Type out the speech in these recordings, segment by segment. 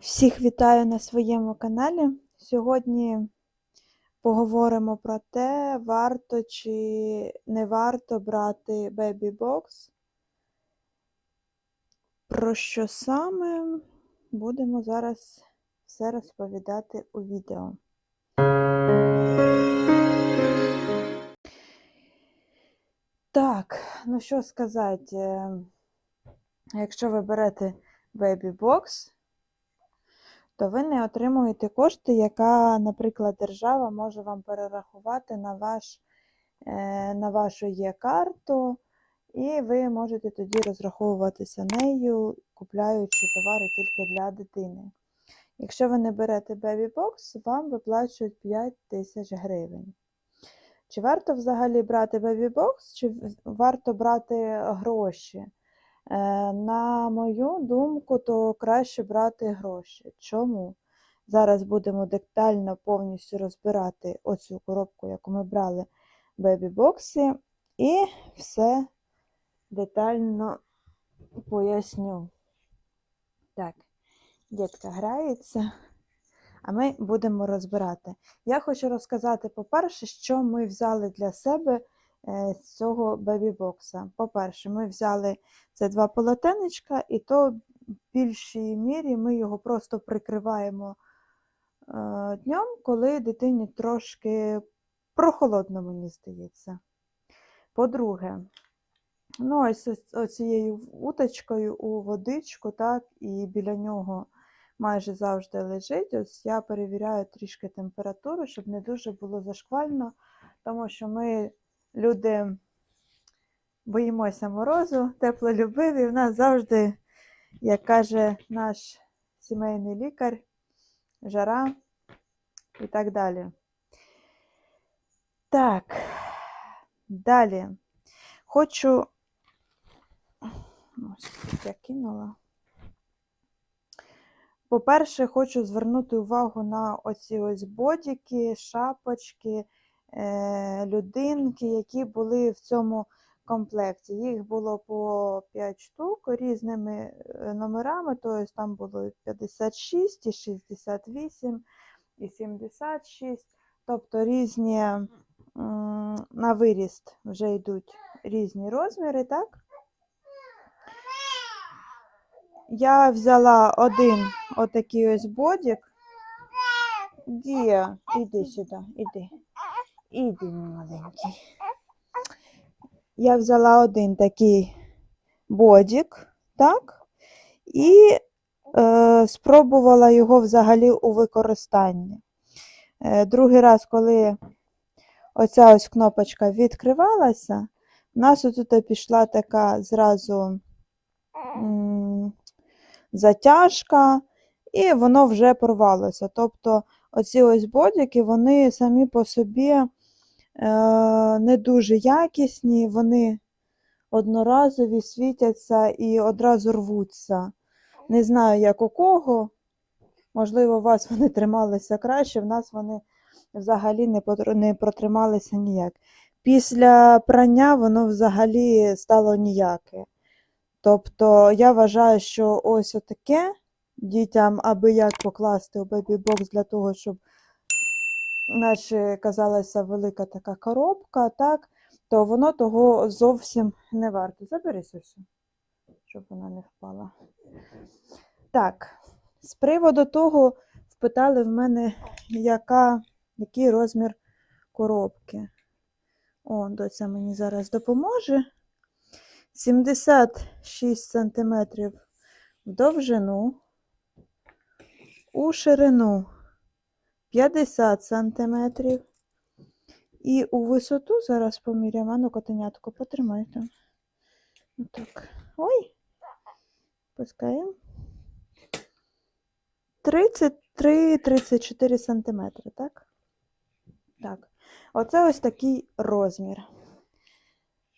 Всіх вітаю на своєму каналі. Сьогодні поговоримо про те, варто чи не варто брати Baby Box. Про що саме будемо зараз все розповідати у відео. Так, ну що сказати, е, якщо ви берете Baby Box, то ви не отримуєте кошти, яка, наприклад, держава може вам перерахувати на, ваш, е, на вашу є-карту, і ви можете тоді розраховуватися нею, купляючи товари тільки для дитини. Якщо ви не берете Box, вам виплачують 5 тисяч гривень. Чи варто взагалі брати Box, чи варто брати гроші? Е, На мою думку, то краще брати гроші. Чому? Зараз будемо детально повністю розбирати оцю коробку, яку ми брали бебі-боксі, і все детально поясню. Так, дітка грається, а ми будемо розбирати. Я хочу розказати, по-перше, що ми взяли для себе з цього бебі-бокса. По-перше, ми взяли це два полотенечка, і то в більшій мірі ми його просто прикриваємо е, днем, коли дитині трошки прохолодно, мені здається. По-друге, ну ось оцією уточкою у водичку, так, і біля нього майже завжди лежить. Ось я перевіряю трішки температуру, щоб не дуже було зашквально, тому що ми люди боїмося морозу, теплолюбиві. В нас завжди, як каже наш сімейний лікар, жара і так далі. Так, далі. Хочу. Ось я кинула. По-перше, хочу звернути увагу на оці ось бодіки, шапочки, людинки, які були в цьому комплекті. Їх було по 5 штук різними е, номерами, тобто там було і 56, і 68, і 76, тобто різні на виріст вже йдуть різні розміри, так? Я взяла один отакий ось бодік. Дія, іди сюди, іди. Іди, маленький. Я взяла один такий бодік, так? І е, спробувала його взагалі у використанні. Е, другий раз, коли оця ось кнопочка відкривалася, у нас отут пішла така зразу затяжка, і воно вже порвалося. Тобто оці ось бодики, вони самі по собі не дуже якісні, вони одноразові світяться і одразу рвуться. Не знаю, як у кого. Можливо, у вас вони трималися краще, в нас вони взагалі не, протрималися ніяк. Після прання воно взагалі стало ніяке. Тобто я вважаю, що ось отаке дітям аби як покласти у бебі-бокс для того, щоб наче казалася велика така коробка, так, то воно того зовсім не варто. Забери Сусю, щоб вона не впала. Так, з приводу того, впитали в мене, яка, який розмір коробки. О, доця мені зараз допоможе. 76 см в довжину, у ширину 50 см. І у висоту зараз поміряємо. Ну, котенятко, потримай там. Отак. Ой. Пускаємо. 33-34 см, так? Так. Оце ось такий розмір.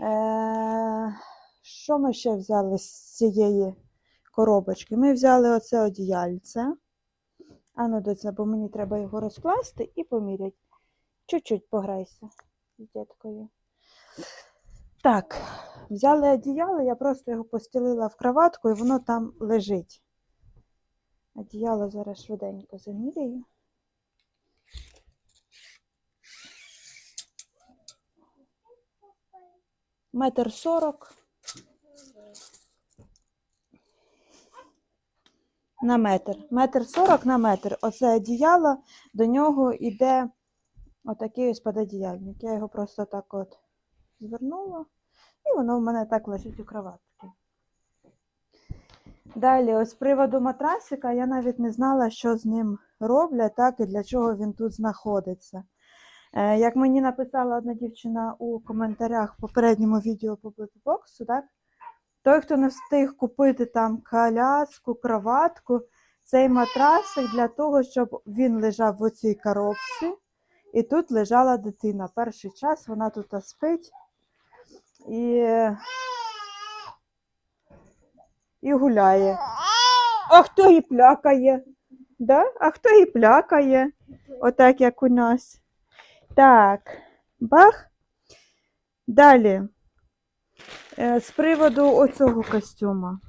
Е, що ми ще взяли з цієї коробочки? Ми взяли оце одіяльце. Ану, доця, бо мені треба його розкласти і поміряти. Чуть-чуть пограйся з діткою. Так, взяли одіяло, я просто його постелила в кроватку і воно там лежить. Одіяло зараз швиденько заміряю. Метр сорок. На метр. Метр сорок на метр. Оце одіяло, до нього йде отакий ось пододіяльник. Я його просто так от звернула, і воно в мене так лежить у кроватці. Далі, ось з приводу матрасика, я навіть не знала, що з ним роблять, так і для чого він тут знаходиться. Е, Як мені написала одна дівчина у коментарях в попередньому відео по боксу, так? Той, хто не встиг купити там коляску, кроватку, цей матрасик для того, щоб він лежав в оцій коробці, і тут лежала дитина. Перший час вона тут спить і, і гуляє. А хто і плякає? Да? А хто і плякає? Отак, як у нас. Так, бах. Далі. Е, З приводу оцього костюма.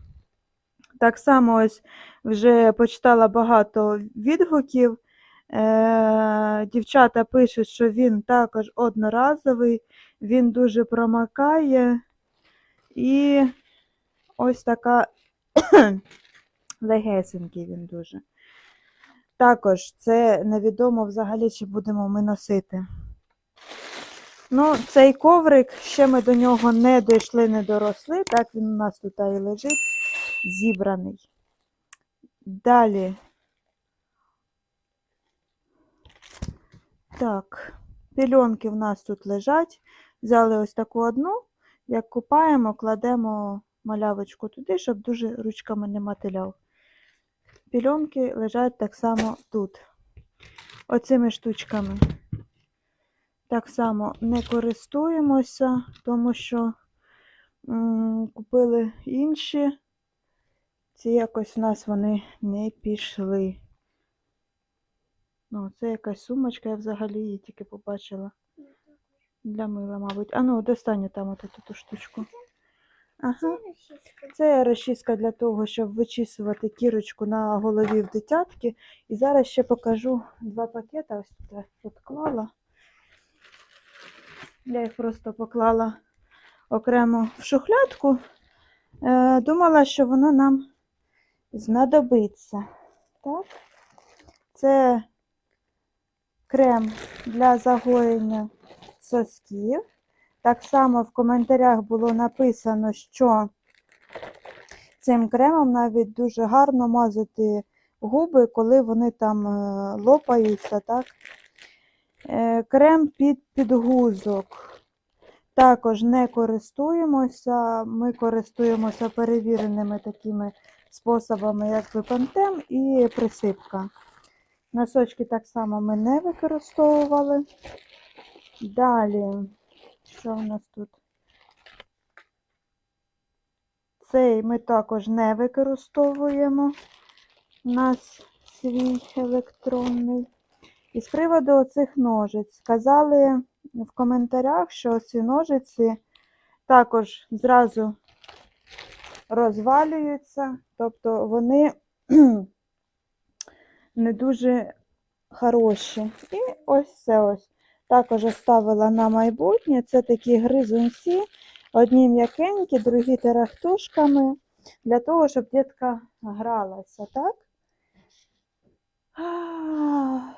Так само ось вже почитала багато відгуків. Е, Дівчата пишуть, що він також одноразовий, він дуже промакає. І ось така легесенький він дуже. Також це невідомо взагалі, чи будемо ми носити. Ну, цей коврик, ще ми до нього не дійшли, не доросли. Так він у нас тут і лежить, зібраний. Далі. Так, пільонки в нас тут лежать. Взяли ось таку одну. Як купаємо, кладемо малявочку туди, щоб дуже ручками не мотиляв. Пільонки лежать так само тут. Оцими штучками. Так само не користуємося, тому що м, купили інші. Ці якось в нас вони не пішли. Ну, це якась сумочка, я взагалі її тільки побачила. Для мила, мабуть. А ну, достань там от эту ту штучку. Ага. Це розчіска для того, щоб вичісувати кірочку на голові в дитятки. І зараз ще покажу два пакети. Ось тут я підклала. Я їх просто поклала окремо в шухлядку. Е, думала, що воно нам знадобиться. Так? Це крем для загоєння сосків. Так само в коментарях було написано, що цим кремом навіть дуже гарно мазати губи, коли вони там е, лопаються. Так? Е, Крем під підгузок. Також не користуємося. Ми користуємося перевіреними такими способами, як випантем і присипка. Носочки так само ми не використовували. Далі, що в нас тут? Цей ми також не використовуємо. У нас свій електронний. І з приводу оцих ножиць. Сказали в коментарях, що ці ножиці також зразу розвалюються, тобто вони не дуже хороші. І ось це ось. Також оставила на майбутнє. Це такі гризунці, одні м'якенькі, другі терахтушками, для того, щоб дітка гралася, так?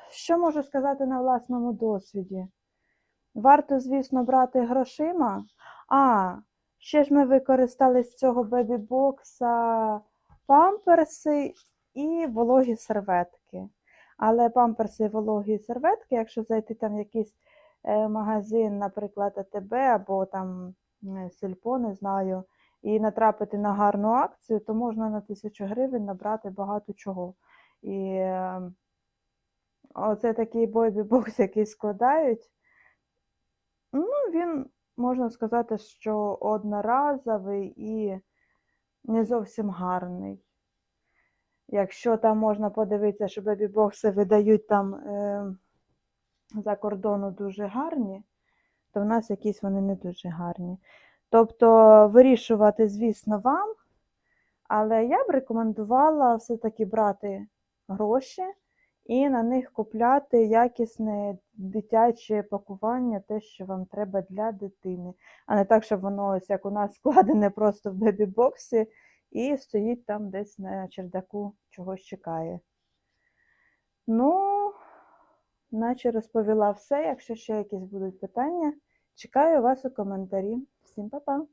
Що можу сказати на власному досвіді? Варто, звісно, брати грошима. А, ще ж ми використали з цього бебі-бокса памперси і вологі серветки. Але памперси і вологі серветки, якщо зайти там в якийсь е, магазин, наприклад, АТБ або там Сільпо, не знаю, і натрапити на гарну акцію, то можна на тисячу гривень набрати багато чого. І е, оце такий бойбі-бокс, який складають. Ну, він, можна сказати, що одноразовий і не зовсім гарний. Якщо там можна подивитися, що бебі-бокси видають там е, за кордону дуже гарні, то в нас якісь вони не дуже гарні. Тобто вирішувати, звісно, вам, але я б рекомендувала все-таки брати гроші і на них купляти якісне дитяче пакування, те, що вам треба для дитини, а не так, щоб воно ось як у нас складене просто в бебі-боксі і стоїть там десь на чердаку, чогось чекає. Ну, наче розповіла все. Якщо ще якісь будуть питання, чекаю вас у коментарі. Всім па-па!